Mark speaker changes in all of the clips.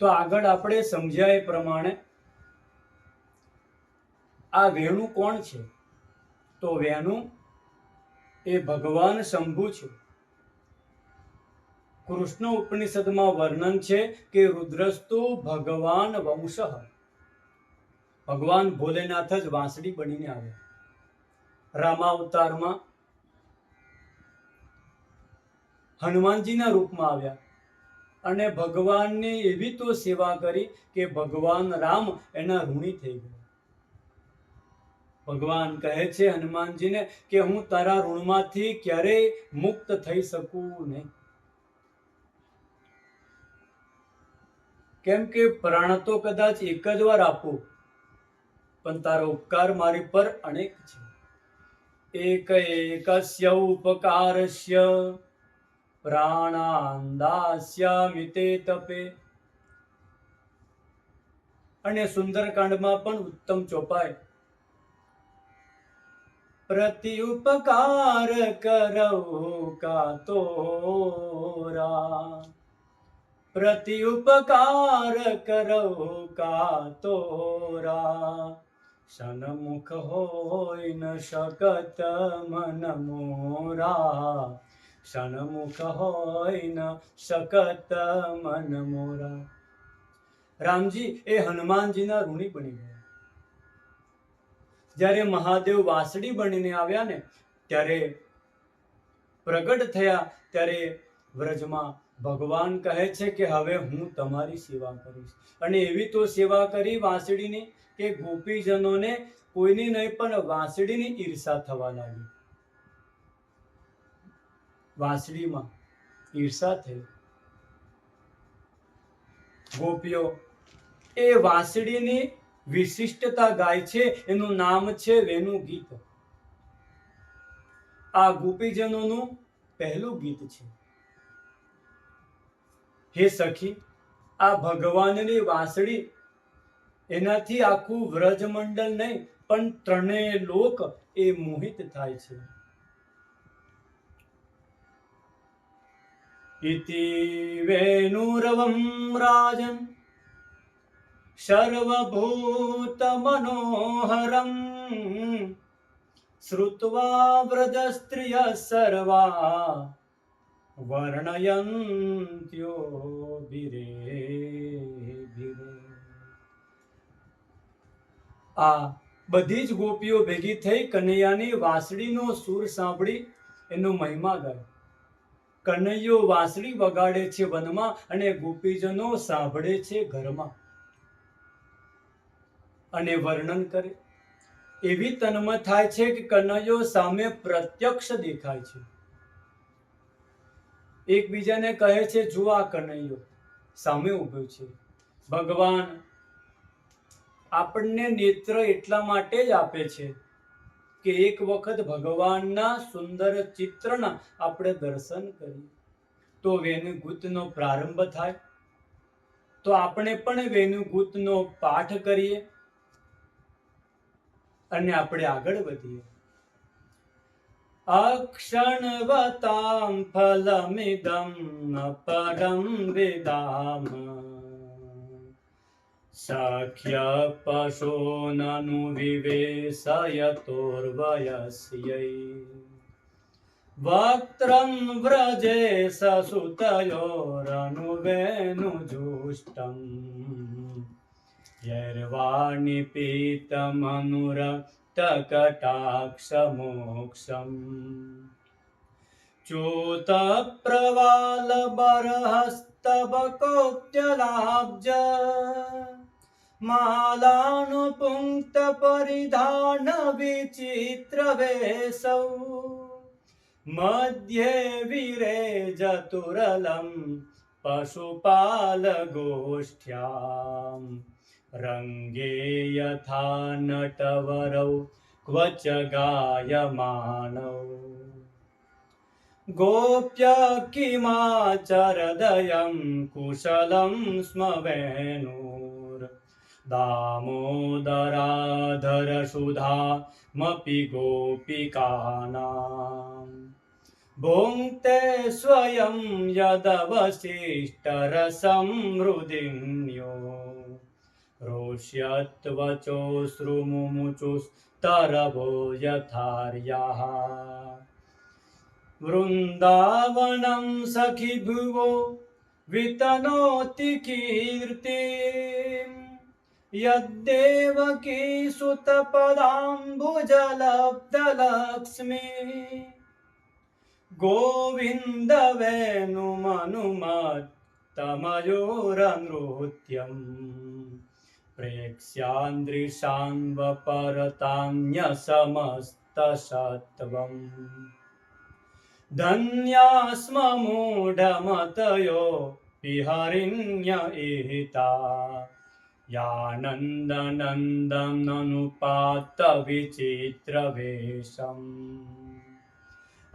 Speaker 1: તો આગળ આપણે સમજ્યા એ પ્રમાણે આ વેણુ કોણ છે? તો વેણુ એ ભગવાન શંભુ છે. કૃષ્ણ ઉપનિષદમાં વર્ણન છે કે રુદ્રસ્તુ ભગવાન વંશ. ભગવાન ભોલેનાથ જ વાંસળી બનીને આવ્યા રામાવતારમાં હનુમાનજીના રૂપમાં આવ્યા. અને ભગવાનની એવી તો સેવા કરી કે ભગવાન રામ એના ઋણી થઈ ગયા. ભગવાન કહે છે હનુમાનજીને કે હું તારા ઋણમાંથી ક્યારેય મુક્ત થઈ શકું નહીં. કેમ કે પ્રાણ તો કદાચ એક જ વાર આપું, પણ તારો ઉપકાર મારી પર અનેક છે. એક એકસ્ય ઉપકારસ્ય. પ્રાણાન દાસ્યામિ તે તપે અને સુંદરકાંડમાં પણ ઉત્તમ ચોપાય પ્રતિ ઉપકાર કરો કા તોરા પ્રતિ ઉપકાર કરો કા તોરા સનમુખ હોય ન શકત મન મોરા. સન્મુખ હોય ન શકત મન મોરા. રામજી, એ હનુમાનજીના ઋણી બની ગયા. જ્યારે મહાદેવ વાસડી બનીને આવ્યા ને, ત્યારે પ્રગટ થયા, ત્યારે વ્રજમાં ભગવાન કહે છે કે, હવે હું તમારી સેવા કરીશ. અને એવી તો સેવા કરી વાંસળીની કે ગોપીજનોને કોઈની નહીં, પણ વાંસળીની ઈર્ષા થવા લાગી. વાંસળીમાં ઈર્ષા થઈ. ગોપીઓ, એ વાસળીની વિશિષ્ટતા ગાય છે, એનું નામ છે વેનું ગીત. આ ગોપીજનોનું પહેલું ગીત છે. હે સખી, આ ભગવાનની વાસળી, એનાથી આખું વ્રજમંડળ નહીં, પણ ત્રણેય લોક એ મોહિત થાય છે. ઇતિ वेणुरवं राजन् सर्वभूतमनोहरम् શ્રુત્વા व्रजस्त्रियः સર્વા વર્ણયન્ત્યો બિરે બિરે આ બધી જ ગોપીઓ ભેગી થઈ કનૈયાની વાંસળીનો સૂર સાંભળી એનો મહિમા ગાય. કનૈયો વાંસળી વગાડે છે વનમાં અને ગોપીજનો સાંભળે છે ઘરમાં. અને વર્ણન કરે. એવી તન્મ થાય છે કે કનૈયો સામે પ્રત્યક્ષ દેખાય છે. એકબીજાને કહે છે જો આ કનૈયો સામે ઊભો છે. ભગવાન આપણને નેત્ર એટલા માટે જ આપે છે કે એક વખત ભગવાનના સુંદર ચિત્રના આપણે દર્શન કરીએ. તો વેણુગૂતનો પ્રારંભ થાય. તો આપણે પણ વેણુગૂતનો પાઠ કરીએ અને આપણે આગળ વધીએ. અક્ષણવતામ ફલમિદમ પરમ વિદામ. साख्यपशो ननु विवेशयतोर्वयस्यै वक्त्रं व्रजे ससुतयोरनुवेणुजुष्टम् यर्वाणिपीतमनुरक्तकटाक्षमोक्षम् च्युतप्रवालबरहस्तबकोप्त्यलाब्ज मालानुपुङ्क्तपरिधानविचित्रवेशौ। मध्ये विरेजतुरलं पशुपालगोष्ठ्याम्। रङ्गे यथा नटवरौ क्व च गायमानौ गोप्य किमाचरदयं कुशलं स्म वेणुर् दामोदराधरसुधामपि गोपिकानाम्। भुङ्क्ते स्वयं यदवसिष्ठहृदिन्यो रोष्यत्वचोऽश्रुमुचुस्तरवो यथा र्याः वृन्दावनं सखि भुवो वितनोति कीर्तिम्। यद्देव की सुतपदाम्बुजलब्दलक्ष्मि गोविन्दवेणुमनुमत्तमयोरनृत्यम्। प्रेक्ष्यान्द्रिशाम्बपरतान्यसमस्तशत्वम्। धन्यास्म मूढमतयो विहरिण्य इहिता। एता यानन्दनन्दननुपात्तविचित्रवेशम्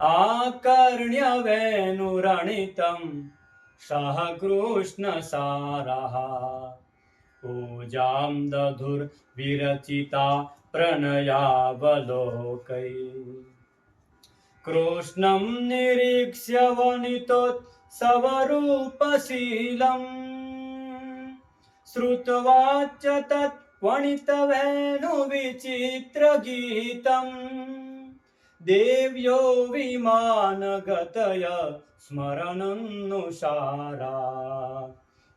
Speaker 1: आकर्ण्यवेणुरणितं सह कृष्णसारः। पूजां दधुर्विरचिता प्रणयावलोकै। कृष्णं निरीक्ष्य वनितोत्सवरूपशीलम् શ્રુતવાચ તત્પણિતવેનું વિચિત્ર ગીતમ દેવ્યો વિમાનગતય સ્મરણનુસારા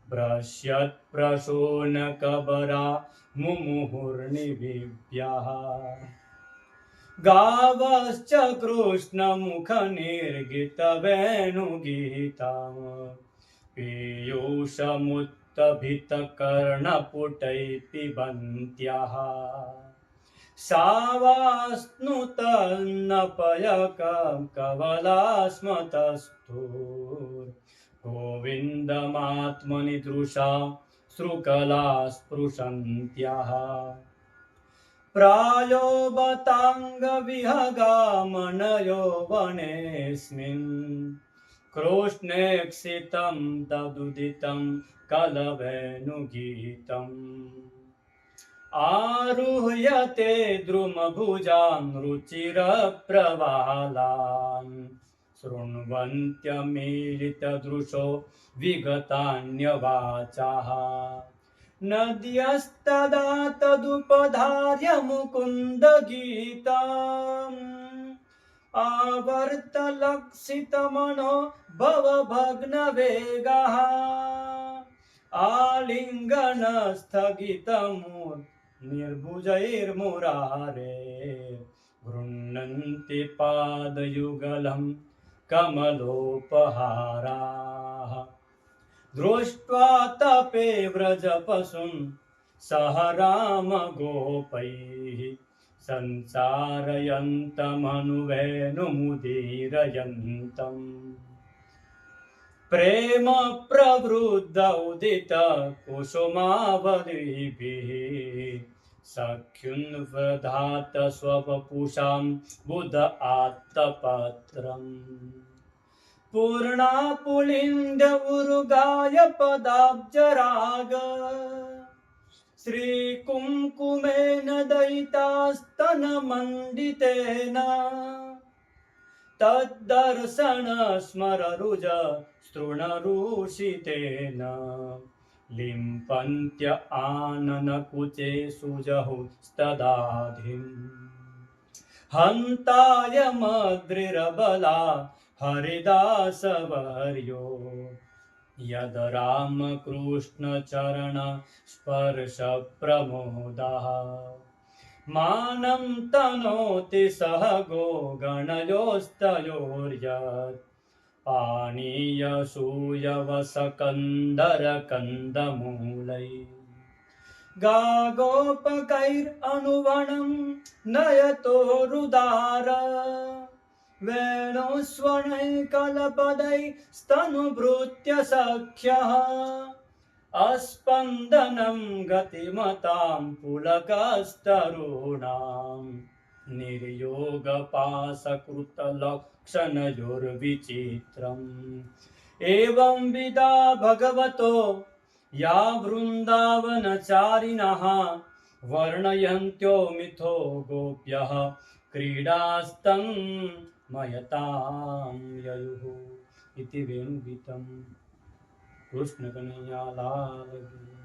Speaker 1: ભ્રશ્યત પ્રસૂન કબરા મુમુહુર્નિવિવ્યા ગાવશ્ચ કૃષ્ણમુખ નિર્ગીતવેણુગીતા પીયુષમુત્ पिबन्त्यः सावास्नुतन्नपयकं कवलास्मतस्तु गोविन्दमात्मनि दृशा श्रुकला प्रायो बताङ्गविहगामनयो वनेऽस्मिन् कृष्णेक्षितं तदुदितं कलवेणुगीतम् आरुह्यते द्रुमभुजान् रुचिरप्रवालान् शृण्वन्त्यमीलितदृशो विगतान्यवाचाः। नद्यस्तदा तदुपधार्य मुकुन्दगीताम् आवर्तलक्षितमनो भवभग्नवेगः आलिङ्गनस्थगितमूर् निर्भुजैर्मुरारे गृह्णन्ति पादयुगलं कमलोपहाराः। दृष्ट्वा तपे व्रजपशुं सह रामगोपैः संसारयन्तमनुवेणुमुदीरयन्तम् मनुभेनुमुदीरयन्तम् प्रेम प्रवृद्धौदित कुसुमावलिभिः सख्युन्वधात स्वपुषां बुध आत्तपत्रम्। पूर्णा पुलिङ्गरुगाय पदाब्ज राग श्रीकुङ्कुमेन दयितास्तनमण्डितेन तद्दर्शन स्मररुज स्तृणरुषितेन लिम्पन्त्य आननकुचे सुजहुस्तदाधिम् हन्ताय मद्रिरबला हरिदासवर्यो यद रामकृष्णचरण स्पर्शप्रमोदः मानं तनोति सह गो गणयोस्तयोर्यत् पानीयसूयवसकन्दरकन्दमूलै गागोपकैरनुवणं नयतोरुदार वेणुस्वनैकलपदै स्तनुभृत्य सख्यः। अस्पन्दनं गतिमतां पुलकस्तरूणां। निर्योगपासकृतलक्षणयोर्विचित्रम्। एवंविदा भगवतो या वृन्दावनचारिणः वर्णयन्त्यो मिथो गोप्यः क्रीडास्तं मयतां ययुः इति वेणुगीतं कृष्णकनैयालालगी